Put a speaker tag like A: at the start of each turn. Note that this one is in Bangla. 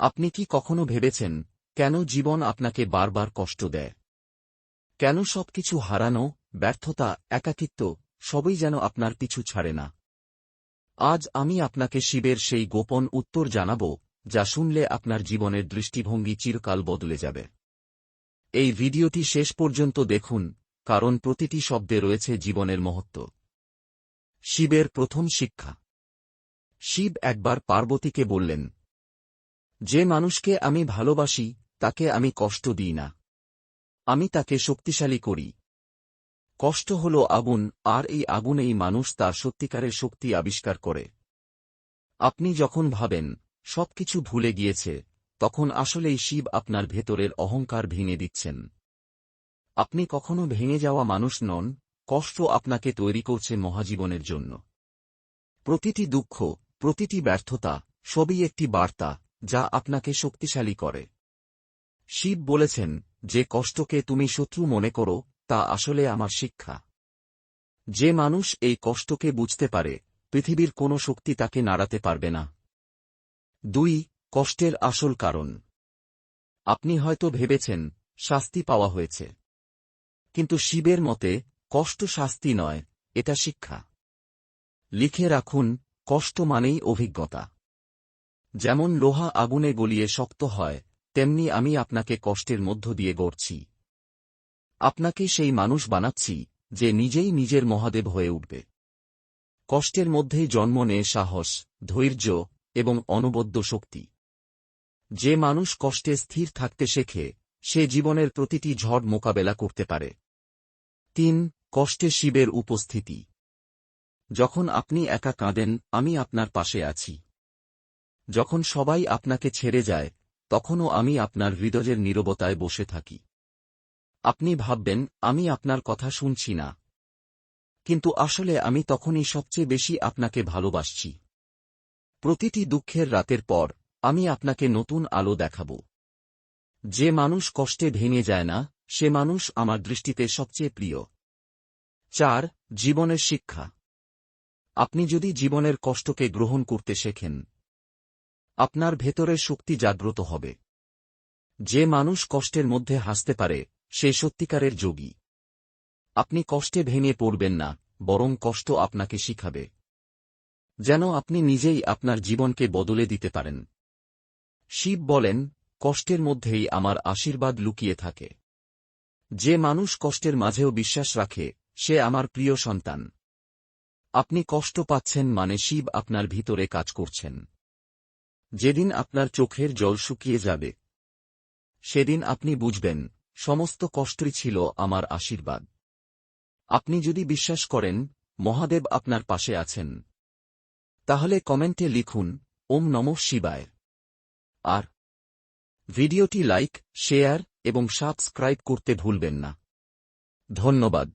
A: আপনি কি কখনো ভেবেছেন, কেন জীবন আপনাকে বারবার কষ্ট দেয়? কেন সবকিছু হারানো, ব্যর্থতা, একাকিত্ব, সবই যেন আপনার পিছু ছাড়ে না? আজ আমি আপনাকে শিবের সেই গোপন উত্তর জানাব, যা শুনলে আপনার জীবনের দৃষ্টিভঙ্গি চিরকাল বদলে যাবে। এই ভিডিওটি শেষ পর্যন্ত দেখুন, কারণ প্রতিটি শব্দে রয়েছে জীবনের মহত্ব। শিবের প্রথম শিক্ষা। শিব একবার পার্বতীকে বললেন যে মানুষকে আমি ভালোবাসি, তাকে আমি কষ্ট দিই না। আমি তাকে শক্তিশালী করি। কষ্ট হল আগুন, আর এই আগুনেই মানুষ তার সত্যিকারের শক্তি আবিষ্কার করে। আপনি যখন ভাবেন, সবকিছু ভুলে গিয়েছে, তখন আসলেই শিব আপনার ভেতরের অহংকার ভেঙে দিচ্ছেন। আপনি কখনো ভেঙে যাওয়া মানুষ নন, কষ্ট আপনাকে তৈরি করছে মহাজীবনের জন্য। প্রতিটি দুঃখ, প্রতিটি ব্যর্থতা, সবই একটি বার্তা যা আপনাকে শক্তিশালী করে। শিব বলেছেন, যে কষ্টকে তুমি শত্রু মনে করো, তা আসলে আমার শিক্ষা। যে মানুষ এই কষ্টকে বুঝতে পারে, পৃথিবীর কোনো শক্তি তাকে নাড়াতে পারবে না। দুই, কষ্টের আসল কারণ। আপনি হয়তো ভেবেছেন, শাস্তি পাওয়া হয়েছে। কিন্তু শিবের মতে, কষ্ট শাস্তি নয়, এটা শিক্ষা। লিখে রাখুন, কষ্ট মানেই অভিজ্ঞতা। যেমন লোহা আগুনে গলিয়ে শক্ত হয়, তেমনি আমি আপনাকে কষ্টের মধ্য দিয়ে গড়ছি। আপনাকে সেই মানুষ বানাচ্ছি, যে নিজেই নিজের মহাদেব হয়ে উঠবে। কষ্টের মধ্যেই জন্ম নেয় সাহস, ধৈর্য এবং অনবদ্য শক্তি। যে মানুষ কষ্টে স্থির থাকতে শেখে, সে জীবনের প্রতিটি ঝড় মোকাবেলা করতে পারে। তিন, কষ্টে শিবের উপস্থিতি। যখন আপনি একা কাঁদেন, আমি আপনার পাশে আছি। যখন সবাই আপনাকে ছেড়ে যায়, তখনও আমি আপনার হৃদয়ের নীরবতায় বসে থাকি। আপনি ভাববেন, আমি আপনার কথা শুনছি না। কিন্তু আসলে আমি তখনই সবচেয়ে বেশি আপনাকে ভালোবাসছি। প্রতিটি দুঃখের রাতের পর, আমি আপনাকে নতুন আলো দেখাব। যে মানুষ কষ্টে ভেঙে যায় না, সে মানুষ আমার দৃষ্টিতে সবচেয়ে প্রিয়। চার, জীবনের শিক্ষা। আপনি যদি জীবনের কষ্টকে গ্রহণ করতে শেখেন আপনার ভেতরের শক্তি জাগ্রত হবে। যে মানুষ কষ্টের মধ্যে হাসতে পারে, সে সত্যিকারের যোগী। আপনি কষ্টে ভেঙে পড়বেন না, বরং কষ্ট আপনাকে শিখাবে। যেন আপনি নিজেই আপনার জীবনকে বদলে দিতে পারেন। শিব বলেন, কষ্টের মধ্যেই আমার আশীর্বাদ লুকিয়ে থাকে। যে মানুষ কষ্টের মাঝেও বিশ্বাস রাখে, সে আমার প্রিয় সন্তান। আপনি কষ্ট পাচ্ছেন মানে শিব আপনার ভিতরে কাজ করছেন। যেদিন আপনার চোখের জল শুকিয়ে যাবে, সেদিন আপনি বুঝবেন, সমস্ত কষ্টই ছিল আমার আশীর্বাদ। আপনি যদি বিশ্বাস করেন, মহাদেব আপনার পাশে আছেন। তাহলে কমেন্টে লিখুন, ওম নম শিবায়। আর ভিডিওটি লাইক, শেয়ার এবং সাবস্ক্রাইব করতে ভুলবেন না। ধন্যবাদ।